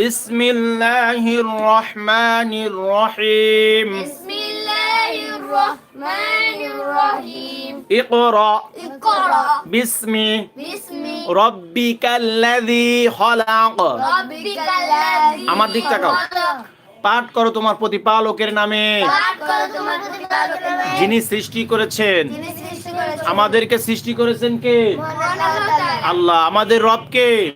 بسم الله الرحمن الرحيم بسم الله الرحمن الرحيم اقرأ اقرأ باسم باسم ربك الذي خلق ربك الذي আমার দিক তাকাও। خلق। পাঠ করো তোমার প্রতিপালকের নামে পাঠ করো তোমার প্রতিপালকের নামে। যিনি সৃষ্টি করেছেন যিনি সৃষ্টি করেছেন। আমাদেরকে সৃষ্টি করেছেন কে? আল্লাহ। আমাদের রব কে?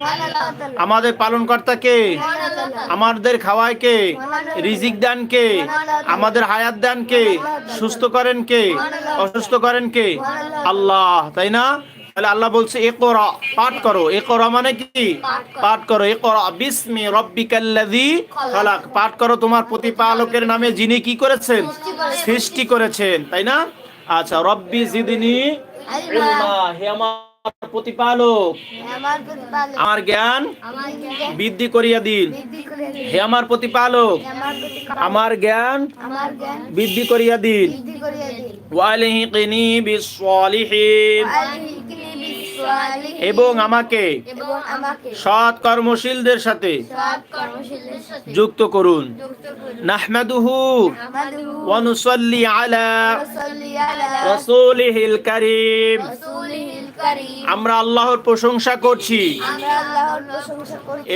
আমাদের পালন আল্লাহ। তাআলা। আমাদের খাওয়ায় কে? রিজিক দান কে? আমাদের হায়াত দান কে? সুস্থ করেন কে? অসুস্থ করেন কে? আল্লাহ। তাই না? তাহলে আল্লাহ বলছে এ করা পাঠ করো। এ করা মানে কি? পাঠ করো। এ করা বিসমি রব্বিকাল্লাযী খালাক পাঠ করো তোমার প্রতিপালকের নামে যিনি কি করেছেন। সৃষ্টি করেছেন তাই না? আচ্ছা রব্বি জিদনি ইলমা হে আমার প্রতিপালক। আমার জ্ঞান বৃদ্ধি করিয়া দিন। হে আমার প্রতিপালক আমার জ্ঞান বৃদ্ধি করিয়া দিন। বৃদ্ধি করিয়া এবং আমাকে সৎ কর্মশীলদের সাথে যুক্ত করুন। নাহমাদুহু ওয়া নুসাল্লি আলা ওয়া হিল আলা রাসূলিহিল কারীম। আমরা আল্লাহর প্রশংসা করছি।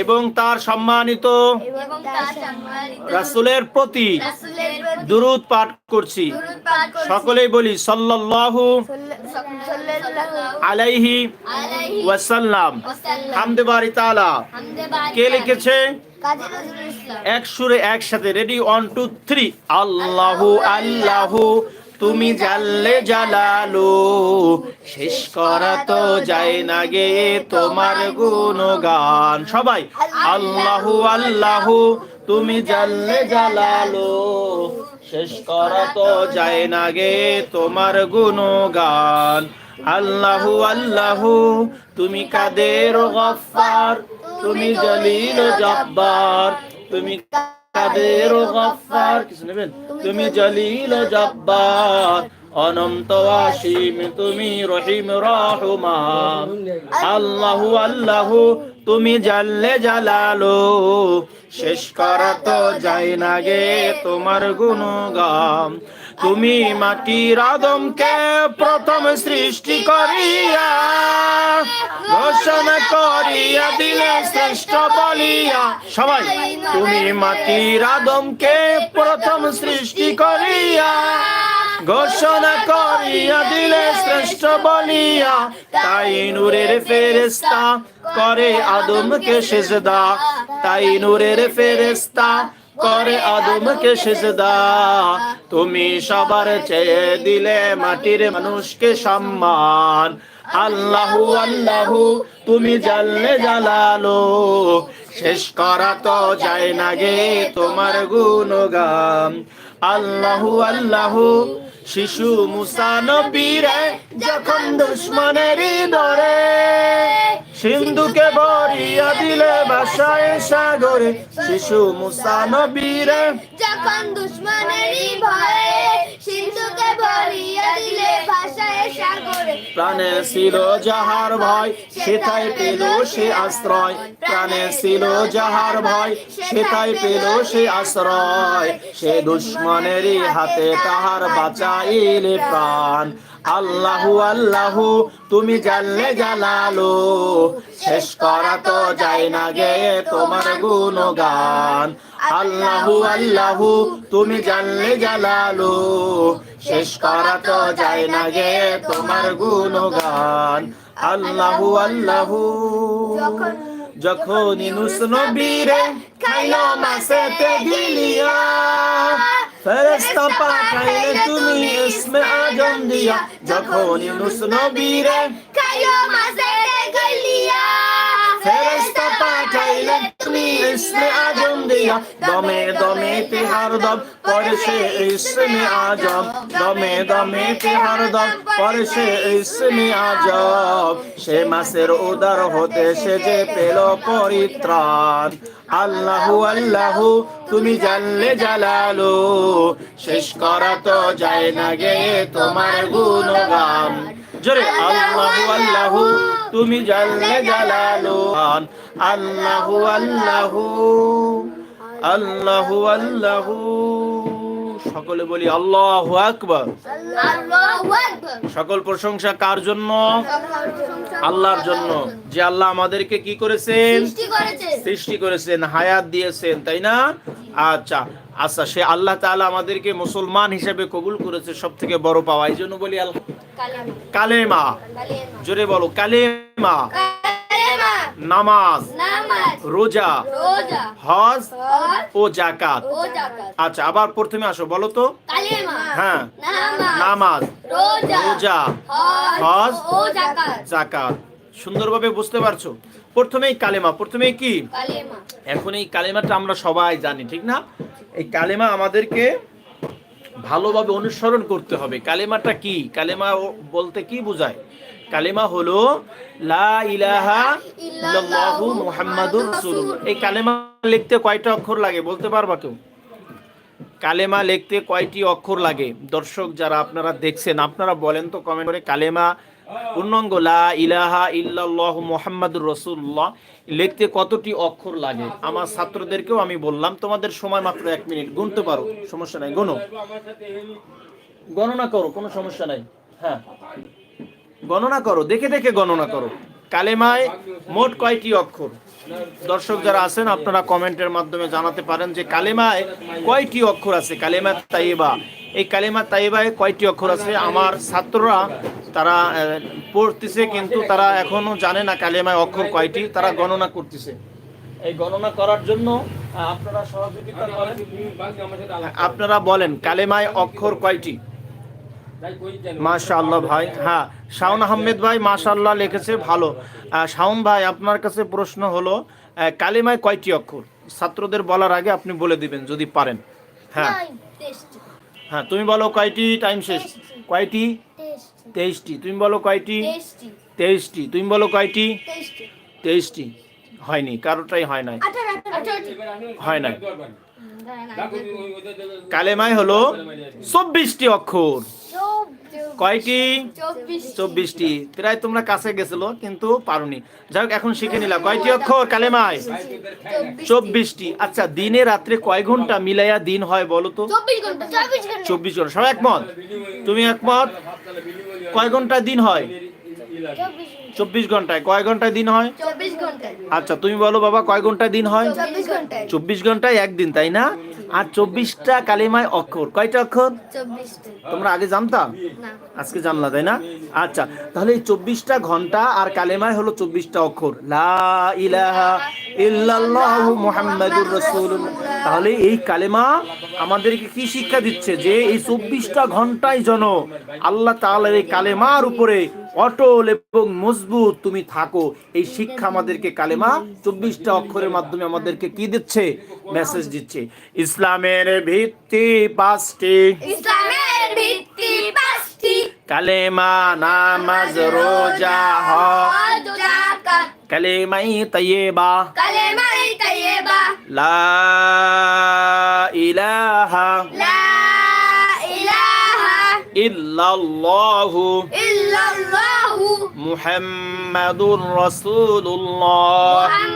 এবং তার সম্মানিত রাসূলের প্রতি দুরূদ পাঠ করছি। সকলেই বলি সাল্লাল্লাহু আলাইহি ওয়াসাল্লাম। হামদে বাড়ি তাআলা। কে লিখেছে? এক সুরে একসাথে। রেডি ওয়ান টু থ্রি আল্লাহু। আল্লাহু। তুমি জানলে জালালু, শেষ করা তো যায় না গে তোমার গুণগান। সবাই, আল্লাহু আল্লাহু, তুমি জানলে জালালু, শেষ করা তো যায় না গে তোমার গুণগান। আল্লাহু আল্লাহু, তুমি কাদের গফফার তুমি জলিল জব্বার, তুমি কাদের ও গফফার। কিছু নেবেন তুমি জলিল ও জব্বার। অনন্ত অসীম তুমি রহিম রহমান। আল্লাহু আল্লাহু তুমি জাল্লে জালালো। শেষ করা তো যায় না গে তোমার গুণগান। তুমি মাটির আদমকে প্রথম সৃষ্টি করিয়া, ঘোষণা করিয়া দিলে শ্রেষ্ঠ বলিয়া। সবাই, তুমি মাটির আদমকে প্রথম সৃষ্টি করিয়া, ঘোষণা করিয়া দিলে শ্রেষ্ঠ বলিয়া। তাই নূরের ফেরেস্তা করে আদমকে সেজদা, তাই নূরের ফেরেস্তা করে আদমকে সেজদা। তুমি সবার চেয়ে দিলে মাটির মানুষকে সম্মান। আল্লাহু আল্লাহু, তুমি জানলে জালালো। শেষ করা তো যায় না গে তোমার গুণগান। আল্লাহু আল্লাহু শিশু মুসানবীরে যখন দুশ্মনের ডরে সিন্ধুকে বরিয়া দিলে বাসায় সাগরে, শিশু মুসানবীরে যখন দুশ্মনেরই ভয়ে সিন্ধুকে ভরিয়া দিলে ভাষায় সাগরে। প্রাণে ছিল যাহার ভয়, সেথায় পেল সে আশ্রয়। প্রাণে ছিল যাহার ভয়, সেথায় পেল সে আশ্রয়। সে দুশ্মনেরই হাতে তাহার বাঁচাইলে প্রাণ। আল্লাহু আল্লাহু, তুমি জানলে জালালো। শেষ করা তো যায় না গে তোমার গুণগান। আল্লাহু আল্লাহু, তুমি জানলে জালালো। শেষ করা তো যায় না গে তোমার গুণগান। আল্লাহু আল্লাহু যখন ইনুস নবীরে খাইলো মাসেতে গিলিয়া ফেরেস্তা পাঠাইলে তুমি ইসমে আজম দিয়া। যখন ইনুস নবীরে খাইও মাঝে গলিয়া ফেরেস্তা পাঠাইলে তুমি আজম দিয়া। দমে দমে পরে সে ইসমে আজম। দমে দম পরে সে ইসমে আজম। সে মাসের উদার হতে সে যে পেল পরিত্রাণ। আল্লাহু আল্লাহু, তুমি জানলে জালালো। শেষ করা তো যায় না গে তোমার গুণগান। জোরে, আল্লাহু আল্লাহু। তুমি জাল্লে জালালু। আল্লাহু আল্লাহু আল্লাহু আল্লাহু। সকলে বলি আল্লাহু আকবার। আল্লাহু আকবার। সকল প্রশংসা কার জন্য? আল্লাহর জন্য। যে আল্লাহ আমাদেরকে কি করেছেন? সৃষ্টি করেছেন হায়াত দিয়েছেন তাই না? আচ্ছা আচ্ছা সে আল্লাহ তাআলা আমাদেরকে মুসলমান হিসেবে কবুল করেছে সব থেকে বড় পাওয়া। এই জন্য বলি আল্লাহ কালেমা। জোরে বলো কালেমা। নামাজ। রোজা। হজ ও জাকাত আচ্ছা আবার প্রথমে আসো বলো তো। হ্যাঁ। নামাজ। রোজা। হজ জাকাত সুন্দরভাবে বুঝতে পারছ? প্রথমেই কালেমা প্রথমেই কি? এখন এই কালেমাটা আমরা সবাই জানি ঠিক না? এই কালেমা আমাদেরকে ভালোভাবে অনুসরণ করতে হবে। কালেমাটা কি? কালেমা বলতে কি বোঝায়? কালেমা হলো লা ইলাহা ইল্লাল্লাহু মুহাম্মাদুর রাসূলুল্লাহ। এই কালেমা লিখতে কয়টা অক্ষর লাগে বলতে পারবা কেউ? কালেমা লিখতে কয়টি অক্ষর লাগে? দর্শক যারা আপনারা দেখছেন আপনারা বলেন তো কমেন্ট করে কালেমা পূর্ণাঙ্গ, লা ইলাহা ইল্লাল্লাহ মুহাম্মাদুর রাসূলুল্লাহ লিখতে কতটি অক্ষর লাগে? আমার ছাত্রদেরকেও আমি বললাম, তোমাদের সময় মাত্র এক মিনিট, গুনতে পারো, সমস্যা নাই, গুনো। গণনা করো, কোনো সমস্যা নাই। হ্যাঁ। গণনা করো, দেখে দেখে গণনা করো। কালেমায় মোট কয়টি অক্ষর? দর্শক যারা আছেন, আপনারা কমেন্টের মাধ্যমে জানাতে পারেন যে কালেমায় কয়টি অক্ষর আছে? কালেমা তাইবা এই কালেমা তাইবায় কয়টি অক্ষর আছে? আমার ছাত্ররা তারা পড়তেছে কিন্তু তারা এখনও জানে না কালিমায় অক্ষর কয়টি, তারা গণনা করতেছে। এই গণনা করার জন্য আপনারা সহযোগিতা করেন। আপনারা বলেন, কালেমায় অক্ষর কয়টি? মাশাআল্লাহ ভাই হ্যাঁ। শাওন আহমেদ ভাই মাশাআল্লাহ লিখেছে, ভালো। শাওন ভাই, আপনার কাছে প্রশ্ন হলো কালিমায় কয়টি অক্ষর? ছাত্রদের বলার আগে আপনি বলে দিবেন, যদি পারেন। হ্যাঁ। হ্যাঁ তুমি বলো কয়টি টাইম শেষ কয়টি তেইশটি তুমি বলো কয়টি তেইশটি তুমি বলো কয়টি তেইশটি হয়নি কারোটাই হয় নাই হয় নাই কালেমাই হলো চব্বিশটি অক্ষর কয়টি চব্বিশটি। প্রায় তোমরা কাছে গেছিল কিন্তু পারোনি। যাই হোক এখন শিখে নিলাম কয়টি অক্ষর কালেমায়? চব্বিশটি। আচ্ছা দিনে রাত্রে কয় ঘণ্টা মিলাইয়া দিন হয় বলো তো? চব্বিশ ঘণ্টা সবাই একমত? তুমি একমত? কয় ঘণ্টা দিন হয়? চব্বিশ ঘন্টায়। কয় ঘন্টায় দিন হয়? আচ্ছা তুমি বলো বাবা কয় ঘণ্টা দিন হয়? চব্বিশ ঘন্টায় একদিন তাই না? আর চব্বিশটা কালিমায় অক্ষর। কয়টা অক্ষর? তোমরা আগে জানতা? না। আজকে জানলা তাই না? আচ্ছা তাহলে এই চব্বিশটা ঘণ্টা আর কালেমায় হলো চব্বিশটা অক্ষর। লা ইলাহা ইল্লাল্লাহু মুহাম্মাদুর রাসূলুল্লাহ। তাহলে এই কালেমা আমাদেরকে কি শিক্ষা দিচ্ছে? যে এই চব্বিশটা ঘন্টায় যেন আল্লাহ তাআলার এই কালেমার উপরে অটল এবং মজবুত তুমি থাকো। এই শিক্ষা আমাদেরকে কালেমা চব্বিশটা অক্ষরের মাধ্যমে আমাদেরকে কি দিচ্ছে? মেসেজ দিচ্ছে। ইসলামের ভিত্তি পাঁচটি। ইসলামের ভিত্তি পাঁচটি। কালেমা নামাজ রোজা হজ যাকাত। কালেমাই তাইয়েবা কালেমাই তাইয়্যিবা। লা ইলাহা লা ইলাহা ইল্লাল্লাহু ইল্লাল্লাহু মুহাম্মাদুর রাসূলুল্লাহ। মুহাম্মাদুর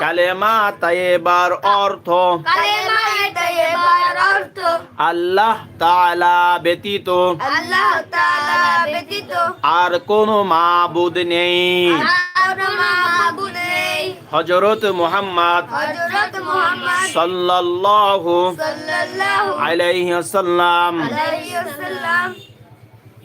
কালেমা তাইয়েবার অর্থ। আল্লাহ তাআলা ব্যতীত। আল্লাহ তাআলা ব্যতীত। আর কোনো মাবুদ নেই। আর মাবুদ নেই। হযরত মুহাম্মদ হযরত মুহাম্মদ সাল্লাল্লাহু সাল্লাল্লাহু আলাইহি ওয়াসাল্লাম আলাইহি ওয়াসাল্লাম আল্লাহর বান্দা পেতো রাসূল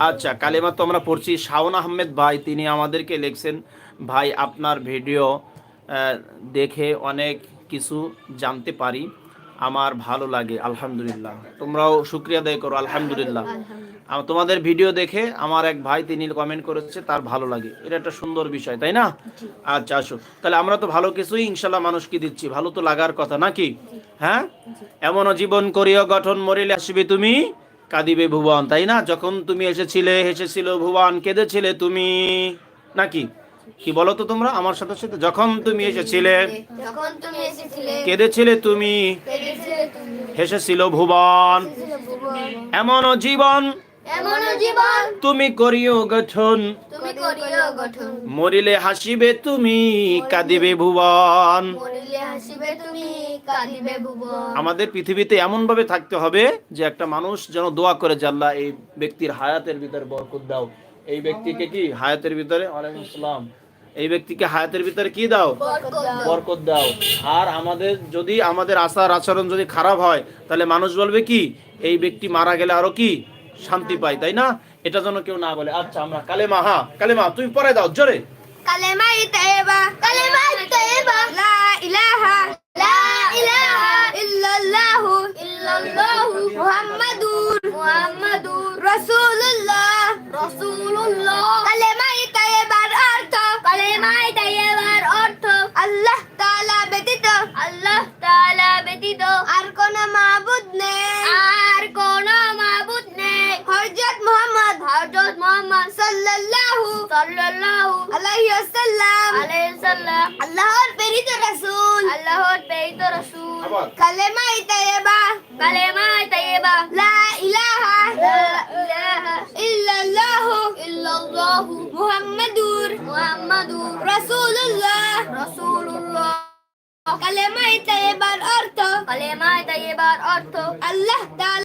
আচ্ছা কালেমা তো আমরা পড়ছি। শাওন আহমেদ ভাই তিনি আমাদেরকে লিখছেন ভাই আপনার ভিডিও আহ, দেখে অনেক কিছু জানতে পারি। আমার ভালো লাগে আলহামদুলিল্লাহ। তোমরাও শুক্রিয়া দায় করো আলহামদুলিল্লাহ। তোমাদের ভিডিও দেখে আমার এক ভাই তিনি কমেন্ট করেছে তার ভালো লাগে। এটা একটা সুন্দর বিষয় তাই না? আচ্ছা আসো। তাহলে আমরা তো ভালো কিছুই ইনশাল্লাহ মানুষকে দিচ্ছি। ভালো তো লাগার কথা নাকি? হ্যাঁ? এমনও জীবন করিও গঠন মরিলে আসবে তুমি কাঁদিবে ভুবন তাই না? যখন তুমি এসেছিলে হেসেছিল ভুবন কেঁদেছিলে তুমি নাকি? কি বলো তো তোমরা আমার সাথে সাথে? যখন তুমি এসেছিলে কেঁদেছিলে তুমি হেসেছিল ভুবন। এমনও জীবন এমন জীবন তুমি করিও গঠন। তুমি করিও গঠন। মরিলে হাসিবে তুমি কাঁদিবে ভুবন। মরিলে হাসিবে তুমি কাঁদিবে ভুবন। আমাদের পৃথিবীতে এমন ভাবে থাকতে হবে যে একটা মানুষ যেন দোয়া করে জাল্লা এই ব্যক্তির হায়াতের ভিতরে বরকত দাও। এই ব্যক্তিকে কি? হায়াতের ভিতরে? ওয়ালাইকুম আসসালাম। এই ব্যক্তিকে হায়াতের ভিতরে কি দাও? বরকত দাও। বরকত দাও। আর আমাদের যদি আমাদের আচার আচরণ যদি খারাপ হয় তাহলে মানুষ বলবে কি? এই ব্যক্তি মারা গেলে আরও কি? শান্তি পাই, তাই না? এটা যেন কেউ না বলে। আচ্ছা আমরা কালেমা, হা, কালেমা, তুমি পরে দাও, জোরে। লা ইলাহা, লা অর্থ অর্থ। আল্লাহ আল্লাহ আর কোন মাবুদ নেই আর কোন মাবুদ নেই হযরত মুহাম্মদ হযরত মুহাম্মদ সাল্লাল্লাহু সাল্লাল্লাহু আলাইহি ওয়াসাল্লাম আলাইহি সাল্লাম আল্লাহর প্রেরিত রাসূল আল্লাহর প্রেরিত রাসূল। কালেমাই তাইবা কালেমাই তাইবা লা ইলাহা লা ইলাহা ইল্লাল্লাহু ইল্লাল্লাহু মুহাম্মাদুর মুহাম্মাদুর রাসূলুল্লাহ রাসূলুল্লাহ কালেমাই তাইবার অর্থ কালেমাই তাইবার অর্থ আল্লাহ তাআলা